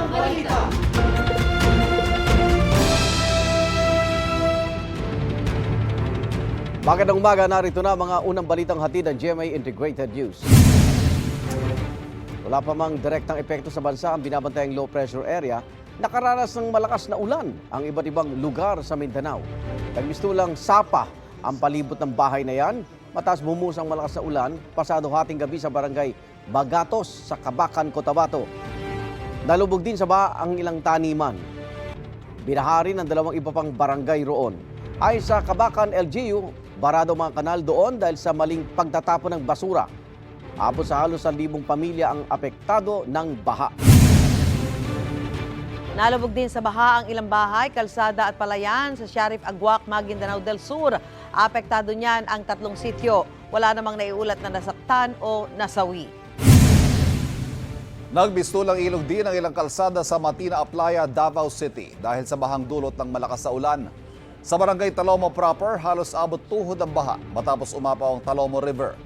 Unang Balita. Magandang umaga, narito na mga unang balitang hatid ng GMA Integrated News. Wala pa mang direktang epekto sa bansa ang binabantayang low pressure area, nakaranas ng malakas na ulan ang iba't ibang lugar sa Mindanao. Nagmistulang sapa ang palibot ng bahay na yan, mataas bumusang malakas na ulan, pasado hating gabi sa barangay Bagatos sa Kabakan, Cotabato. Nalubog din sa baha ang ilang taniman. Binahari ng dalawang iba pang barangay roon. Ay sa Kabakan, LGU, barado mga kanal doon dahil sa maling pagtatapon ng basura. Abot sa halos 1,000 pamilya ang apektado ng baha. Nalubog din sa baha ang ilang bahay, kalsada at palayan sa Sharif Agwak, Maguindanao del Sur. Apektado niyan ang tatlong sityo. Wala namang naiulat na nasaktan o nasawi. Nagbistulang ilog din ang ilang kalsada sa Matina Aplaya, Davao City dahil sa bahang dulot ng malakas na ulan. Sa barangay Talomo proper, halos abot tuhod ang baha matapos umapaw ang Talomo River.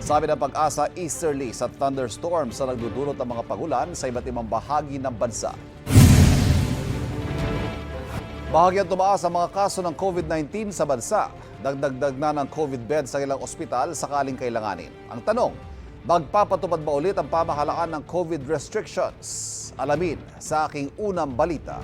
Sabi ng pag-asa, easterly sa thunderstorms sa nagdudulot ng mga pagulan sa iba't ibang bahagi ng bansa. Bahagyang tumaas ang mga kaso ng COVID-19 sa bansa. Dagdagdag na ng COVID bed sa ilang ospital sakaling kailanganin. Ang tanong, magpapatupad ba ulit ang pamahalaan ng COVID restrictions? Alamin sa aking unang balita.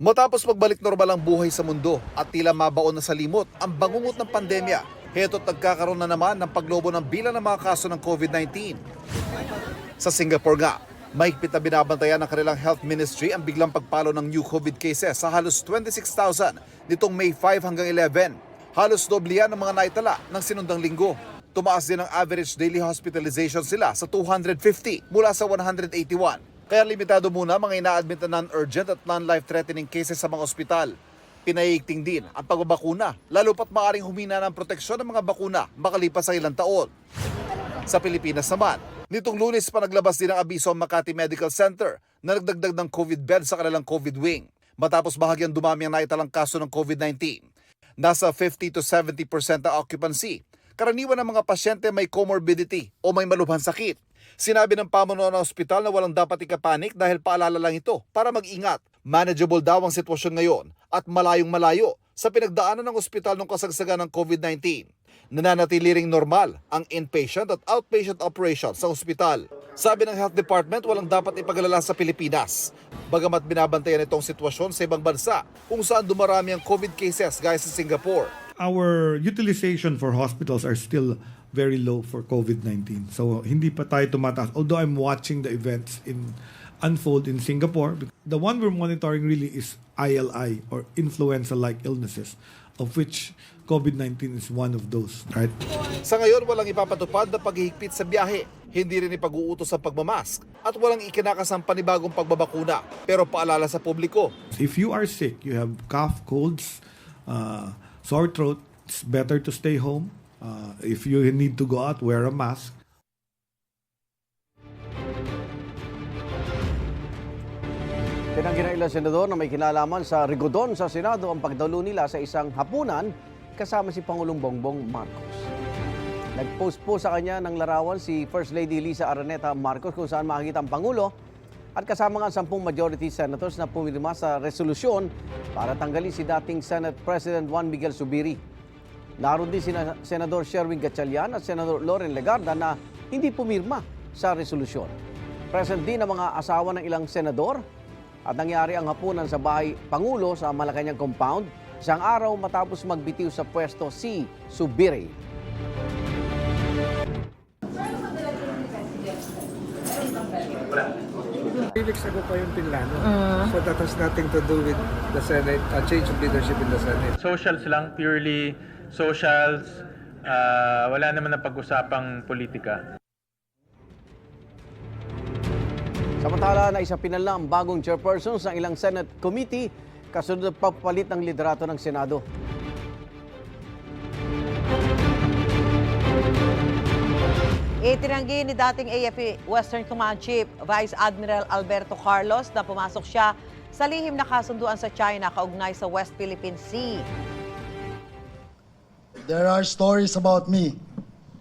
Matapos magbalik normal ang buhay sa mundo at tila mabaon na sa limot ang bangungot ng pandemya, heto't nagkakaroon na naman ng paglobo ng bilang ng mga kaso ng COVID-19. Sa Singapore nga, mahigpit na binabantayan ng kanilang health ministry ang biglang pagpalo ng new COVID cases sa halos 26,000 nitong May 5 hanggang 11. Halos doble yan ang mga naitala ng sinundang linggo. Tumaas din ang average daily hospitalization sila sa 250 mula sa 181. Kaya limitado muna mga ina-admit na non-urgent at non-life-threatening cases sa mga ospital. Pinaiigting din ang pagbabakuna, lalo pat maaring humina ng proteksyon ng mga bakuna makalipas sa ilang taon. Sa Pilipinas naman, nitong lunes pa naglabas din ang abiso ang Makati Medical Center na nagdagdag ng COVID bed sa kanilang COVID wing. Matapos bahagyang dumami ang naitalang kaso ng COVID-19. Nasa 50 to 70% ang occupancy. Karaniwan ng mga pasyente may comorbidity o may malubhang sakit. Sinabi ng pamunuan ng ospital na walang dapat ikapanik dahil paalala lang ito para mag-ingat. Manageable daw ang sitwasyon ngayon at malayong malayo sa pinagdaanan ng ospital ng kasagsagan ng COVID-19. Nananatili ring normal ang inpatient at outpatient operations sa ospital. Sabi ng Health Department, walang dapat ipagalala sa Pilipinas. Bagamat binabantayan itong sitwasyon sa ibang bansa kung saan dumarami ang COVID cases gaya sa Singapore. our utilization for hospitals are still very low for COVID-19. So hindi pa tayo tumataas. Although I'm watching the events in unfold in Singapore, the one we're monitoring really is ILI or influenza-like illnesses, of which COVID-19 is one of those, right? Sa ngayon, walang ipapatupad na paghihigpit sa biyahe. Hindi rin ipag-uutos ang pagmamask at walang ikinakasang panibagong pagbabakuna. Pero paalala sa publiko, If you are sick, you have cough, colds, uh, sore throat, it's better to stay home. Uh, if you need to go out, wear a mask. Tinanggi ng ilang senador na may kinalaman sa Rigodon sa Senado ang pagdalo nila sa isang hapunan kasama si Pangulong Bongbong Marcos. Nag-post po sa kanya ng larawan si First Lady Lisa Araneta Marcos kung saan makikita ang Pangulo at kasama nga ang sampung majority senators na pumirma sa resolusyon para tanggalin si dating Senate President Juan Miguel Subiri. Naroon din si Senador Sherwin Gatchalian at Senador Loren Legarda na hindi pumirma sa resolusyon. Present din ang mga asawa ng ilang senador at nangyari ang hapunan sa bahay Pangulo sa Malacanang Compound isang araw matapos magbitiw sa pwesto si Subiri. Three weeks ago pa yung pinlano. So that has nothing to do with the Senate, a change of leadership in the Senate. socials lang, purely socials. Ah, wala naman na pag-usapang politika. Samantala na isa pinala ang bagong chairpersons ng ilang Senate committee kasunod ng pagpalit ng liderato ng Senado. Itinanggi ni dating AFP Western Command Chief Vice Admiral Alberto Carlos na pumasok siya sa lihim na kasunduan sa China kaugnay sa West Philippine Sea. There are stories about me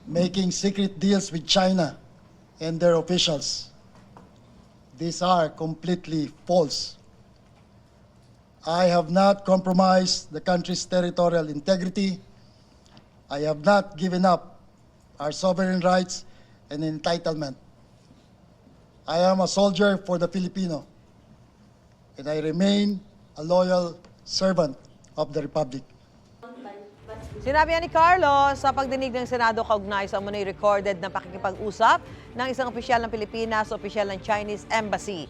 making secret deals with China and their officials. These are completely false. I have not compromised the country's territorial integrity. I have not given up our sovereign rights and entitlement. I am a soldier for the Filipino, and I remain a loyal servant of the Republic. Sinabi ni Carlos sa pagdinig ng Senado kaugnay sa umunay recorded na pakikipag-usap ng isang opisyal ng Pilipinas sa opisyal ng Chinese Embassy.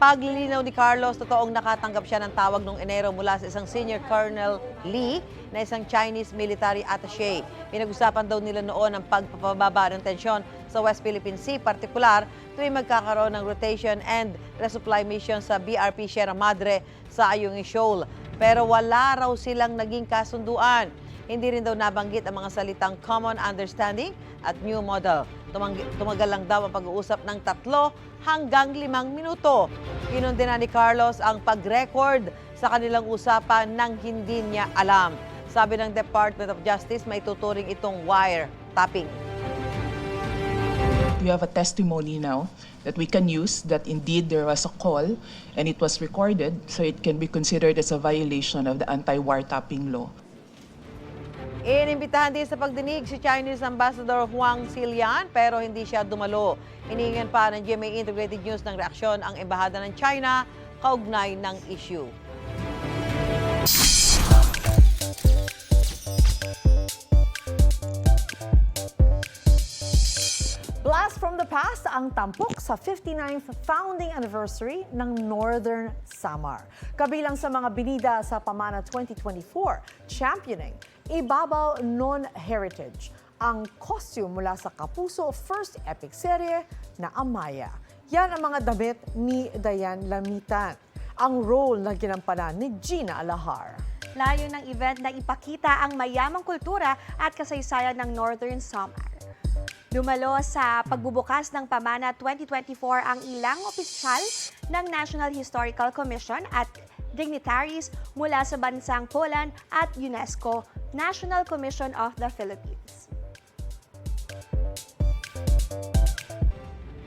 Paglilinaw ni Carlos, totoong nakatanggap siya ng tawag noong Enero mula sa isang senior Colonel Lee na isang Chinese military attaché. Pinag-usapan daw nila noon ang pagpapababa ng tensyon sa West Philippine Sea, partikular tuwing magkakaroon ng rotation and resupply mission sa BRP Sierra Madre sa Ayungin Shoal. Pero wala raw silang naging kasunduan. Hindi rin daw nabanggit ang mga salitang common understanding at new model. Tumang- tumagal lang daw ang pag-uusap ng tatlo hanggang limang minuto. Kinundina ni Carlos ang pag-record sa kanilang usapan nang hindi niya alam. Sabi ng Department of Justice, may tuturing itong wire tapping. We have a testimony now that we can use that indeed there was a call and it was recorded, so it can be considered as a violation of the anti-wiretapping law. Inimbitahan din sa pagdinig si Chinese Ambassador Huang Xilian pero hindi siya dumalo. Hiningan pa ng GMA Integrated News ng reaksyon ang Embahada ng China kaugnay ng issue. From the past ang tampok sa 59th founding anniversary ng Northern Samar. Kabilang sa mga binida sa Pamana 2024, championing Ibabaw Non-Heritage, ang costume mula sa Kapuso first epic serye na Amaya. Yan ang mga damit ni Dayan Lamitan. Ang role na ginampanan ni Gina Alahar. Layo ng event na ipakita ang mayamang kultura at kasaysayan ng Northern Samar. Dumalo sa pagbubukas ng Pamana 2024 ang ilang opisyal ng National Historical Commission at dignitaries mula sa bansang Poland at UNESCO National Commission of the Philippines.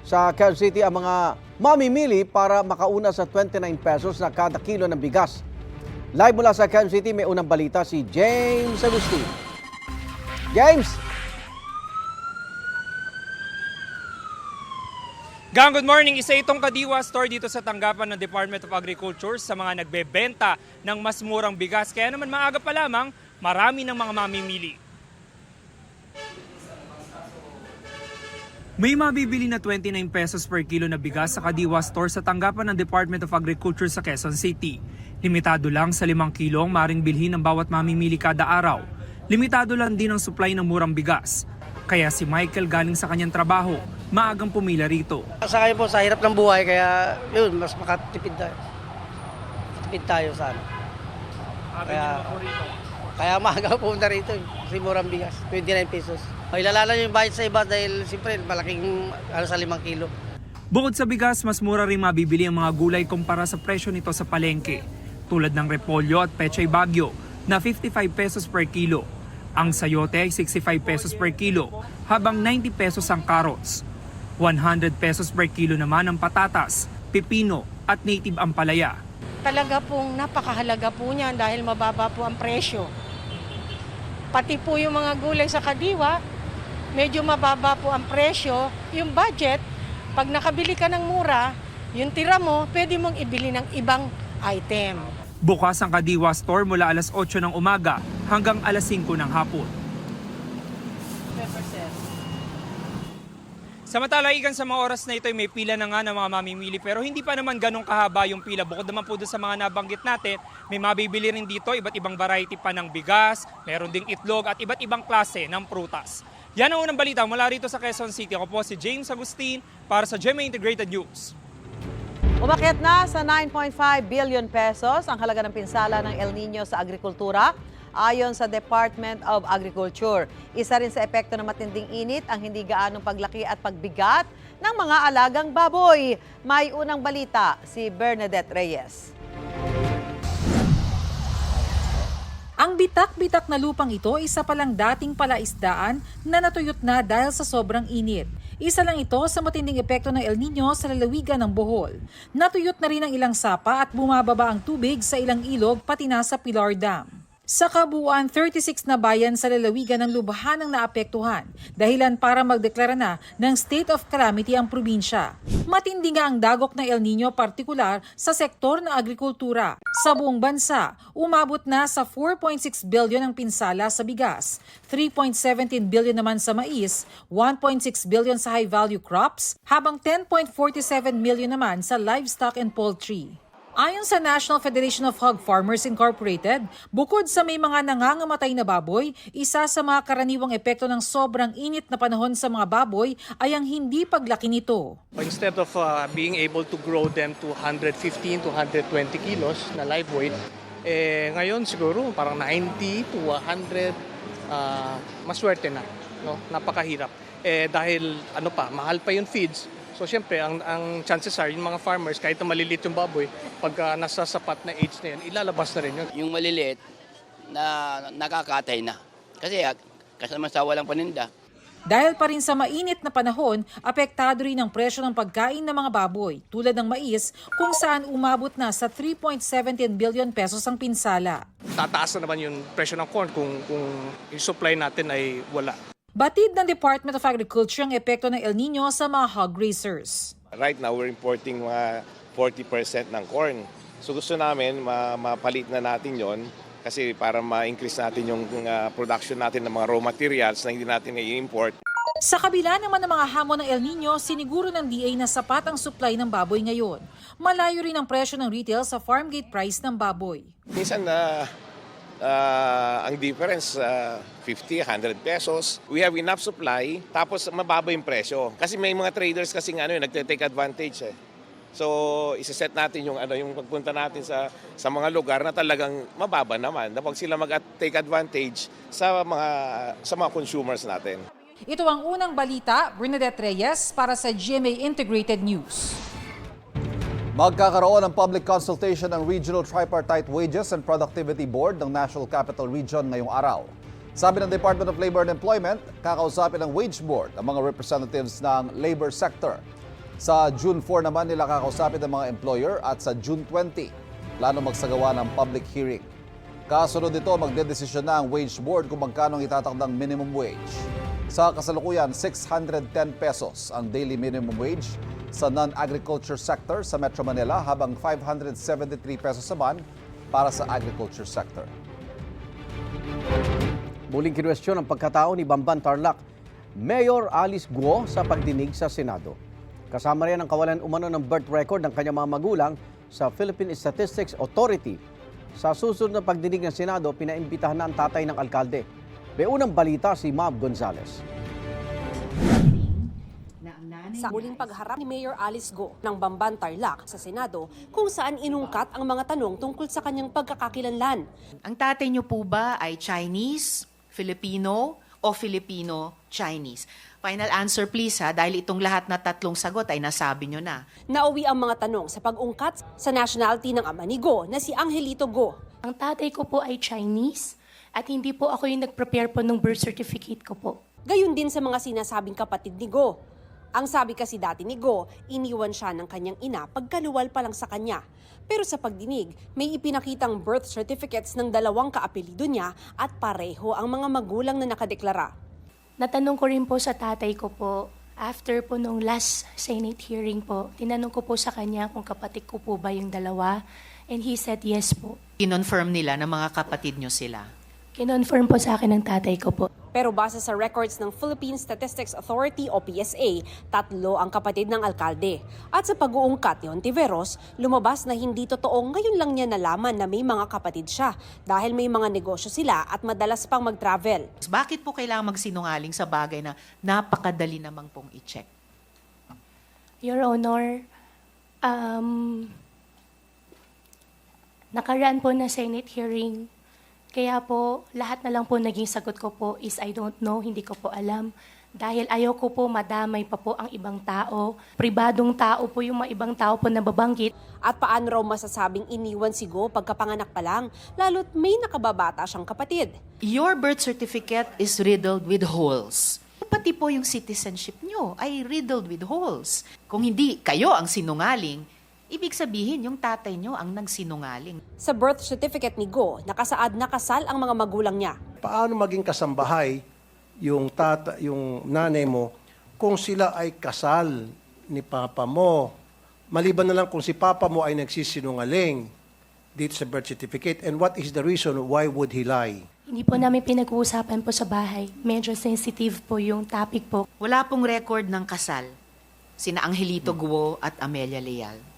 Sa Quezon City, ang mga mamimili para makauna sa 29 pesos na kada kilo ng bigas. Live mula sa Quezon City, may unang balita si James Agustin. James! Gang, good morning. Isa itong Kadiwa store dito sa tanggapan ng Department of Agriculture sa mga nagbebenta ng mas murang bigas. Kaya naman maaga pa lamang, marami ng mga mamimili. May mabibili na 29 pesos per kilo na bigas sa Kadiwa store sa tanggapan ng Department of Agriculture sa Quezon City. Limitado lang sa 5 kilo ang maring bilhin ng bawat mamimili kada araw. Limitado lang din ang supply ng murang bigas. Kaya si Michael galing sa kanyang trabaho, maagang pumila rito. Sa ngayon po, sa hirap ng buhay, kaya yun, mas makatipid tayo. Tipid tayo sa ano. Kaya, kaya maaga punta rito, eh, kasi murang bigas, 29 pesos. O, ilalala nyo yung bayad sa iba dahil siyempre malaking ano sa 5 kilo. Bukod sa bigas, mas mura rin mabibili ang mga gulay kumpara sa presyo nito sa palengke. Tulad ng repolyo at pechay bagyo na 55 pesos per kilo. Ang sayote ay 65 pesos per kilo, habang 90 pesos ang carrots. 100 pesos per kilo naman ang patatas, pipino at native ampalaya. Talaga pong napakahalaga po niyan dahil mababa po ang presyo. Pati po yung mga gulay sa Kadiwa, medyo mababa po ang presyo. Yung budget, pag nakabili ka ng mura, yung tira mo, pwede mong ibili ng ibang item. Bukas ang Kadiwa Store mula alas 8 ng umaga hanggang alas 5 ng hapon. Samantala, ikan sa mga oras na ito ay may pila na nga ng mga mamimili pero hindi pa naman ganong kahaba yung pila. Bukod naman po doon sa mga nabanggit natin, may mabibili rin dito iba't ibang variety pa ng bigas, meron ding itlog at iba't ibang klase ng prutas. Yan ang unang balita mula rito sa Quezon City. Ako po si James Agustin para sa GMA Integrated News. Umakyat na sa 9.5 billion pesos ang halaga ng pinsala ng El Nino sa agrikultura ayon sa Department of Agriculture. Isa rin sa epekto ng matinding init ang hindi gaanong paglaki at pagbigat ng mga alagang baboy. May unang balita si Bernadette Reyes. Ang bitak-bitak na lupang ito isa palang dating palaisdaan na natuyot na dahil sa sobrang init. Isa lang ito sa matinding epekto ng El Nino sa lalawigan ng Bohol. Natuyot na rin ang ilang sapa at bumababa ang tubig sa ilang ilog pati na sa Pilar Dam. Sa kabuuan, 36 na bayan sa lalawigan ng lubhan ang naapektuhan, dahilan para magdeklara na ng state of calamity ang probinsya. Matindi nga ang dagok ng El Nino partikular sa sektor ng agrikultura. Sa buong bansa, umabot na sa 4.6 billion ang pinsala sa bigas, 3.17 billion naman sa mais, 1.6 billion sa high-value crops, habang 10.47 million naman sa livestock and poultry. Ayon sa National Federation of Hog Farmers Incorporated, bukod sa may mga nangangamatay na baboy, isa sa mga karaniwang epekto ng sobrang init na panahon sa mga baboy ay ang hindi paglaki nito. Instead of uh, being able to grow them to 115 to 120 kilos na live weight, eh, ngayon siguro parang 90 to 100, uh, maswerte na. No? Napakahirap. Eh, dahil ano pa, mahal pa yung feeds. So syempre, ang, ang chances are, yung mga farmers, kahit na maliliit yung baboy, pagka nasa sapat na age na yan, ilalabas na rin yun. Yung maliliit na nakakatay na. Kasi kasi naman sa walang paninda. Dahil pa rin sa mainit na panahon, apektado rin ang presyo ng pagkain ng mga baboy, tulad ng mais, kung saan umabot na sa 3.17 billion pesos ang pinsala. Tataas na naman yung presyo ng corn kung, kung yung supply natin ay wala. Batid ng Department of Agriculture ang epekto ng El Nino sa mga hog raisers. Right now, we're importing mga 40% ng corn. So gusto namin ma- mapalit na natin yon kasi para ma-increase natin yung uh, production natin ng mga raw materials na hindi natin i-import. Sa kabila naman ng mga hamon ng El Nino, siniguro ng DA na sapat ang supply ng baboy ngayon. Malayo rin ang presyo ng retail sa farm gate price ng baboy. Minsan na uh, ang difference uh, 50, 100 pesos. We have enough supply, tapos mababa yung presyo. Kasi may mga traders kasing ano, yun, nagte-take advantage eh. So, isa-set natin yung ano yung pagpunta natin sa sa mga lugar na talagang mababa naman. Na pag sila mag-take advantage sa mga sa mga consumers natin. Ito ang unang balita, Bernadette Reyes para sa GMA Integrated News. Magkakaroon ng public consultation ng Regional Tripartite Wages and Productivity Board ng National Capital Region ngayong araw. Sabi ng Department of Labor and Employment, kakausapin ng Wage Board ang mga representatives ng labor sector. Sa June 4 naman nila kakausapin ng mga employer at sa June 20, plano magsagawa ng public hearing. Kasunod nito, magdedesisyon na ang Wage Board kung magkano ang itatakdang minimum wage. Sa kasalukuyan, 610 pesos ang daily minimum wage sa non-agriculture sector sa Metro Manila habang 573 pesos naman para sa agriculture sector. Muling kinwestiyon ang pagkatao ni Bamban Tarlac, Mayor Alice Guo sa pagdinig sa Senado. Kasama rin ang kawalan umano ng birth record ng kanyang mga magulang sa Philippine Statistics Authority. Sa susunod na pagdinig ng Senado, pinaimbitahan na ang tatay ng alkalde. May unang balita si Mab Gonzales. sa muling pagharap ni Mayor Alice Go ng Bamban Tarlac sa Senado kung saan inungkat ang mga tanong tungkol sa kanyang pagkakakilanlan. Ang tatay niyo po ba ay Chinese, Filipino, o Filipino-Chinese? Final answer please ha, dahil itong lahat na tatlong sagot ay nasabi niyo na. Nauwi ang mga tanong sa pag-ungkat sa nationality ng ama ni Go na si Angelito Go. Ang tatay ko po ay Chinese at hindi po ako yung nag-prepare po ng birth certificate ko po. Gayon din sa mga sinasabing kapatid ni Go. Ang sabi kasi dati ni Go, iniwan siya ng kanyang ina pagkaluwal pa lang sa kanya. Pero sa pagdinig, may ipinakitang birth certificates ng dalawang kaapelido niya at pareho ang mga magulang na nakadeklara. Natanong ko rin po sa tatay ko po, after po nung last Senate hearing po, tinanong ko po sa kanya kung kapatid ko po ba yung dalawa. And he said yes po. Kinonfirm nila na mga kapatid niyo sila. Kinonfirm po sa akin ng tatay ko po. Pero base sa records ng Philippine Statistics Authority o PSA, tatlo ang kapatid ng alkalde. At sa pag-uungkat ni Ontiveros, lumabas na hindi totoo ngayon lang niya nalaman na may mga kapatid siya dahil may mga negosyo sila at madalas pang mag-travel. Bakit po kailangan magsinungaling sa bagay na napakadali namang pong i-check? Your Honor, um, nakaraan po na Senate hearing. Kaya po, lahat na lang po naging sagot ko po is I don't know, hindi ko po alam. Dahil ayaw ko po madamay pa po ang ibang tao. Pribadong tao po yung mga ibang tao po nababanggit. At paano raw masasabing iniwan si Go pagkapanganak pa lang, lalo't may nakababata siyang kapatid. Your birth certificate is riddled with holes. pati po yung citizenship nyo ay riddled with holes. Kung hindi kayo ang sinungaling, ibig sabihin yung tatay nyo ang nagsinungaling. Sa birth certificate ni Go, nakasaad na kasal ang mga magulang niya. paano maging kasambahay yung tata, yung nanay mo kung sila ay kasal ni papa mo. Maliban na lang kung si papa mo ay nagsisinungaling dito sa birth certificate and what is the reason why would he lie? Hindi po namin pinag-uusapan po sa bahay. Medyo sensitive po yung topic po. Wala pong record ng kasal. Sina Angelito Guo at Amelia Leal.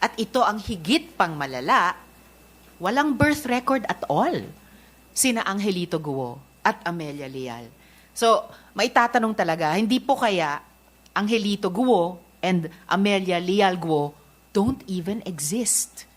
At ito ang higit pang malala, walang birth record at all. Sina Angelito Guo at Amelia Leal. So, may tatanong talaga, hindi po kaya Angelito Guo and Amelia Leal Guo don't even exist.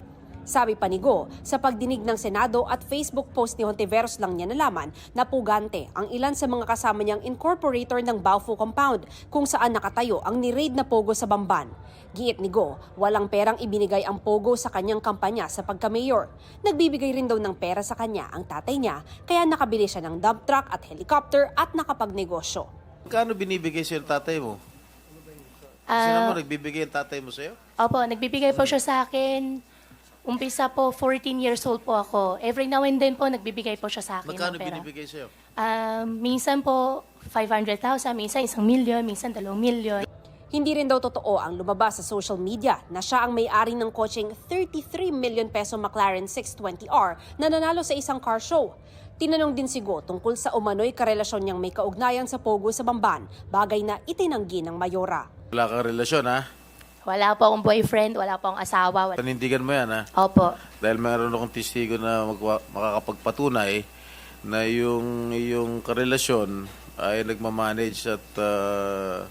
Sabi pa ni Go, sa pagdinig ng Senado at Facebook post ni Hontiveros lang niya nalaman na pugante ang ilan sa mga kasama niyang incorporator ng Baufo Compound kung saan nakatayo ang ni-raid na Pogo sa Bamban. Giit ni Go, walang perang ibinigay ang Pogo sa kanyang kampanya sa pagka-mayor. Nagbibigay rin daw ng pera sa kanya ang tatay niya, kaya nakabili siya ng dump truck at helicopter at nakapagnegosyo. Kano binibigay sa'yo ng tatay mo? Sino mo nagbibigay ang tatay mo sa'yo? Opo, nagbibigay po siya sa akin. Umpisa po, 14 years old po ako. Every now and then po, nagbibigay po siya sa akin Magkano ng pera. binibigay sa'yo? Um, minsan po, 500,000, minsan isang milyon, minsan dalawang milyon. Hindi rin daw totoo ang lumabas sa social media na siya ang may-ari ng kotseng 33 million peso McLaren 620R na nanalo sa isang car show. Tinanong din si Go tungkol sa umano'y karelasyon niyang may kaugnayan sa Pogo sa Bamban, bagay na itinanggi ng Mayora. Wala kang relasyon, ha? Wala po akong boyfriend, wala po akong asawa. Wala. Panindigan mo yan, ha? Opo. Dahil mayroon akong testigo na magwa- makakapagpatunay na yung, yung karelasyon ay nagmamanage at uh,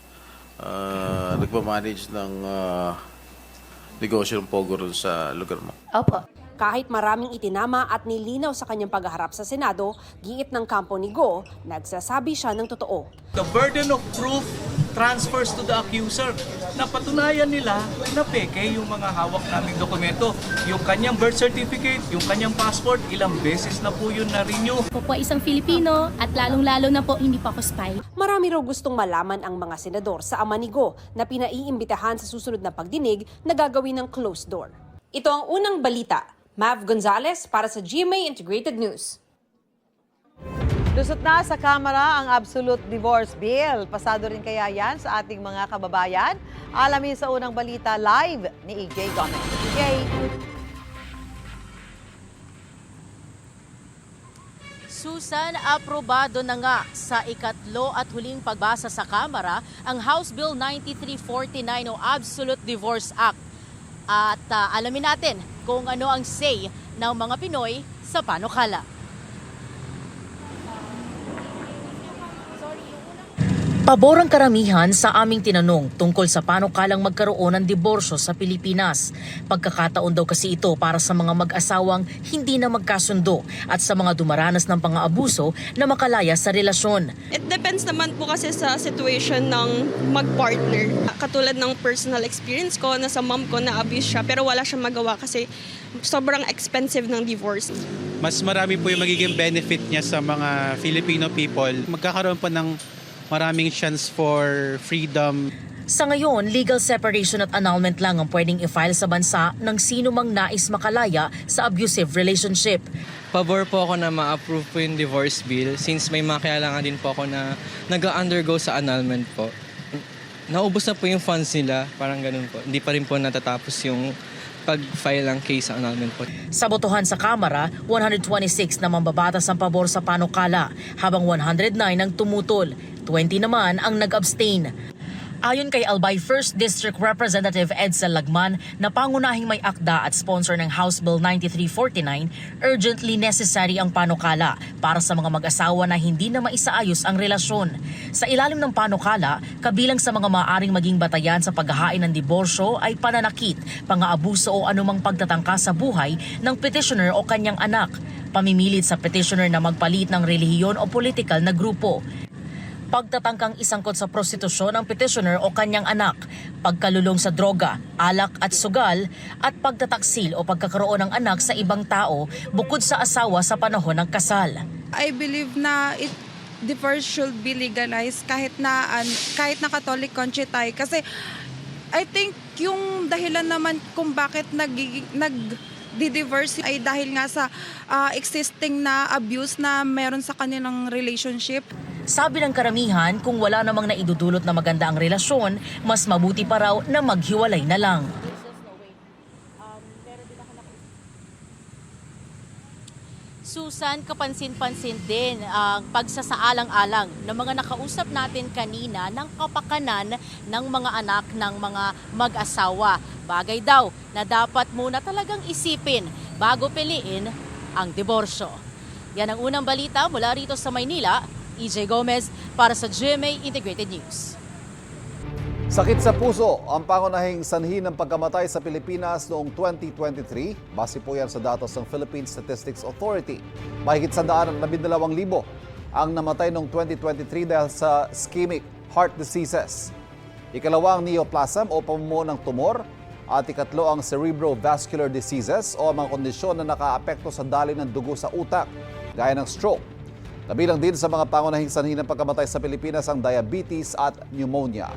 uh, nagmamanage ng uh, negosyo ng Pogo ron sa lugar mo. Opo. Kahit maraming itinama at nilinaw sa kanyang pagharap sa Senado, giit ng kampo ni Go, nagsasabi siya ng totoo. The burden of proof transfers to the accuser. Napatunayan nila na peke yung mga hawak naming dokumento. Yung kanyang birth certificate, yung kanyang passport, ilang beses na po yun na-renew. Ako po isang Filipino at lalong-lalo na po hindi pa ako spy. Marami raw gustong malaman ang mga senador sa ama ni Go na pinaiimbitahan sa susunod na pagdinig na gagawin ng closed door. Ito ang unang balita. Mav Gonzalez para sa GMA Integrated News. Lusot na sa Kamara ang Absolute Divorce Bill. Pasado rin kaya yan sa ating mga kababayan? Alamin sa unang balita live ni EJ Gomez. EJ. Susan, aprobado na nga sa ikatlo at huling pagbasa sa Kamara ang House Bill 9349 o Absolute Divorce Act. At ah, alamin natin kung ano ang say ng mga Pinoy sa panukala. Pabor ang karamihan sa aming tinanong tungkol sa panukalang magkaroon ng diborsyo sa Pilipinas. Pagkakataon daw kasi ito para sa mga mag-asawang hindi na magkasundo at sa mga dumaranas ng pang-aabuso na makalaya sa relasyon. It depends naman po kasi sa situation ng mag-partner. Katulad ng personal experience ko, na sa mom ko na-abuse siya pero wala siyang magawa kasi sobrang expensive ng divorce. mas marami po yung magiging benefit niya sa mga Filipino people. Magkakaroon po ng maraming chance for freedom. Sa ngayon, legal separation at annulment lang ang pwedeng i-file sa bansa ng sino mang nais makalaya sa abusive relationship. Pabor po ako na ma-approve po yung divorce bill since may mga kailangan din po ako na nag-undergo sa annulment po. Naubos na po yung funds nila, parang ganun po. Hindi pa rin po natatapos yung pag-file ng case annulment po. Sa botohan sa Kamara, 126 na mambabatas ang pabor sa panukala, habang 109 ang tumutol, 20 naman ang nag-abstain. Ayon kay Albay 1st District Representative Edsel Lagman na pangunahing may akda at sponsor ng House Bill 9349, urgently necessary ang panukala para sa mga mag-asawa na hindi na maisaayos ang relasyon. Sa ilalim ng panukala, kabilang sa mga maaaring maging batayan sa paghahain ng diborsyo ay pananakit, pang-aabuso o anumang pagtatangka sa buhay ng petitioner o kanyang anak, pamimilit sa petitioner na magpalit ng relihiyon o politikal na grupo, pagtatangkang isangkot sa prostitusyon ng petitioner o kanyang anak, pagkalulong sa droga, alak at sugal, at pagtataksil o pagkakaroon ng anak sa ibang tao bukod sa asawa sa panahon ng kasal. I believe na it divorce should be legalized kahit na an- kahit na Catholic country tayo kasi I think yung dahilan naman kung bakit nag nag divorce ay dahil nga sa ah, existing na abuse na meron sa kanilang relationship. Sabi ng karamihan, kung wala namang naidudulot na maganda ang relasyon, mas mabuti pa raw na maghiwalay na lang. Susan, kapansin-pansin din ang pagsasaalang-alang ng mga nakausap natin kanina ng kapakanan ng mga anak ng mga mag-asawa. Bagay daw na dapat muna talagang isipin bago piliin ang diborsyo. Yan ang unang balita mula rito sa Maynila. EJ Gomez para sa GMA Integrated News. Sakit sa puso ang pangunahing sanhi ng pagkamatay sa Pilipinas noong 2023. Base po yan sa datos ng Philippine Statistics Authority. Mahigit sa daan at labindalawang libo ang namatay noong 2023 dahil sa ischemic heart diseases. Ikalawa ang neoplasm o pamumuo ng tumor at ikatlo ang cerebrovascular diseases o mga kondisyon na nakaapekto sa daloy ng dugo sa utak, gaya ng stroke. Kabilang din sa mga pangunahing sanhi ng pagkamatay sa Pilipinas ang diabetes at pneumonia.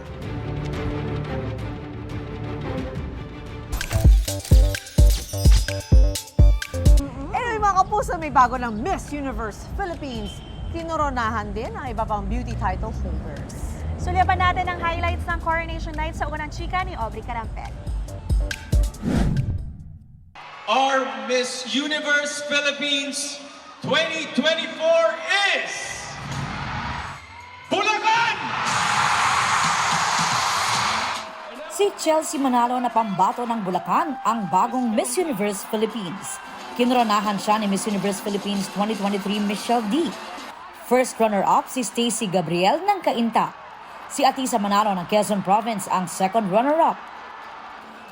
Anyway mga kapuso, may bago ng Miss Universe Philippines. Tinoronahan din ang iba pang beauty title holders. Sulyapan natin ang highlights ng Coronation Night sa unang chika ni Aubrey Carampel. Our Miss Universe Philippines 2024 is Bulacan! Si Chelsea Manalo na pambato ng Bulacan ang bagong Miss Universe Philippines. Kinoronahan siya ni Miss Universe Philippines 2023 Michelle D. First runner-up si Stacy Gabriel ng Cainta. Si Atisa Manalo ng Quezon Province ang second runner-up.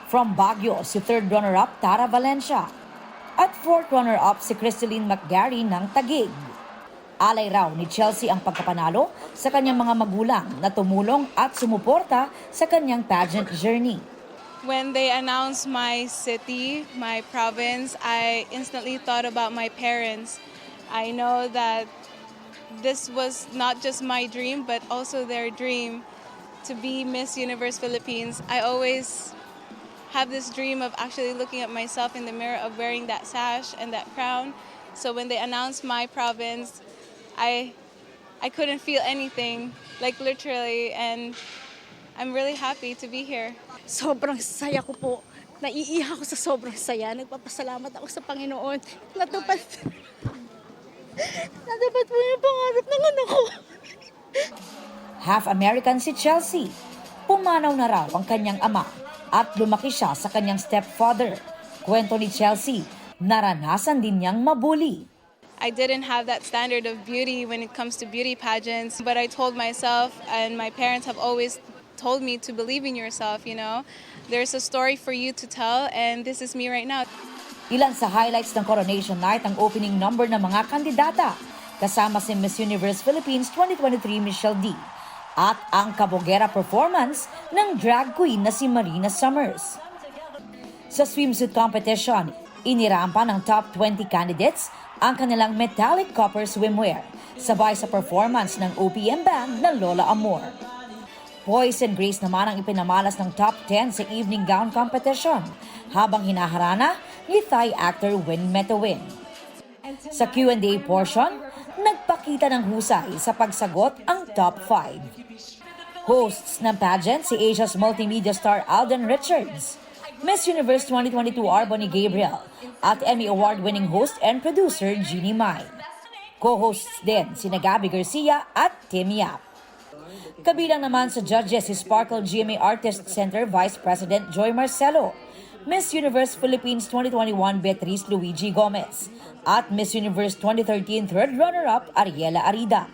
From Baguio, si third runner-up Tara Valencia. At fourth runner-up si Crystalline McGarry ng Taguig. Alay raw ni Chelsea ang pagkapanalo sa kanyang mga magulang na tumulong at sumuporta sa kanyang pageant journey. When they announced my city, my province, I instantly thought about my parents. I know that this was not just my dream, but also their dream to be Miss Universe Philippines. I always have this dream of actually looking at myself in the mirror of wearing that sash and that crown. So when they announced my province, I I couldn't feel anything, like literally, and I'm really happy to be here. Sobrang saya ko po. Naiiyak ako sa sobrang saya. Nagpapasalamat ako sa Panginoon. Natupad. Natupad po yung pangarap ng anak ko. Half American si Chelsea. Pumanaw na raw ang kanyang ama at lumaki siya sa kanyang stepfather. Kwento ni Chelsea, naranasan din niyang mabuli. I didn't have that standard of beauty when it comes to beauty pageants, but I told myself, and my parents have always told me to believe in yourself, you know. There's a story for you to tell, and this is me right now. Ilan sa highlights ng Coronation Night ang opening number ng mga kandidata. Kasama si Miss Universe Philippines 2023 Michelle D. At ang kabogera performance ng drag queen na si Marina Summers. Sa swimsuit competition, inirampa ng top 20 candidates ang kanilang metallic copper swimwear, sabay sa performance ng OPM band na Lola Amor. Poise and Grace naman ang ipinamalas ng top 10 sa evening gown competition, habang hinaharana ni Thai actor Win Metawin. Sa Q&A portion, nagpakita ng husay sa pagsagot ang top 5. Hosts ng pageant si Asia's multimedia star Alden Richards, Miss Universe 2022 Arbony Gabriel, at Emmy Award-winning host and producer Jeannie Mai. Co-hosts din si Gabi Garcia at Tim Yap. Kabilang naman sa judges si Sparkle GMA Artist Center Vice President Joy Marcelo, Miss Universe Philippines 2021 Beatriz Luigi Gomez, at Miss Universe 2013 third runner-up Ariela Arida.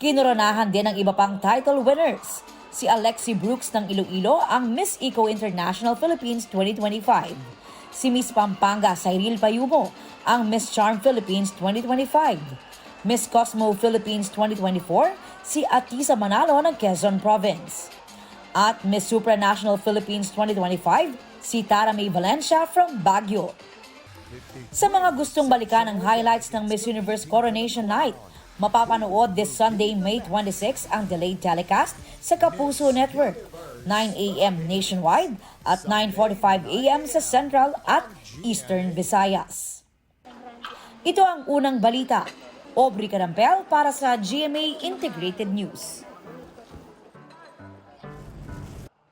Kinoronahan din ang iba pang title winners. Si Alexi Brooks ng Iloilo ang Miss Eco International Philippines 2025. Si Miss Pampanga Cyril Payumo ang Miss Charm Philippines 2025. Miss Cosmo Philippines 2024 si Atisa Manalo ng Quezon Province. At Miss Supranational Philippines 2025 si Tara May Valencia from Baguio. Sa mga gustong balikan ang highlights ng Miss Universe Coronation Night, Mapapanood this Sunday, May 26 ang delayed telecast sa Kapuso Network. 9 a.m. nationwide at 9.45 a.m. sa Central at Eastern Visayas. Ito ang unang balita. Aubrey Carampel para sa GMA Integrated News.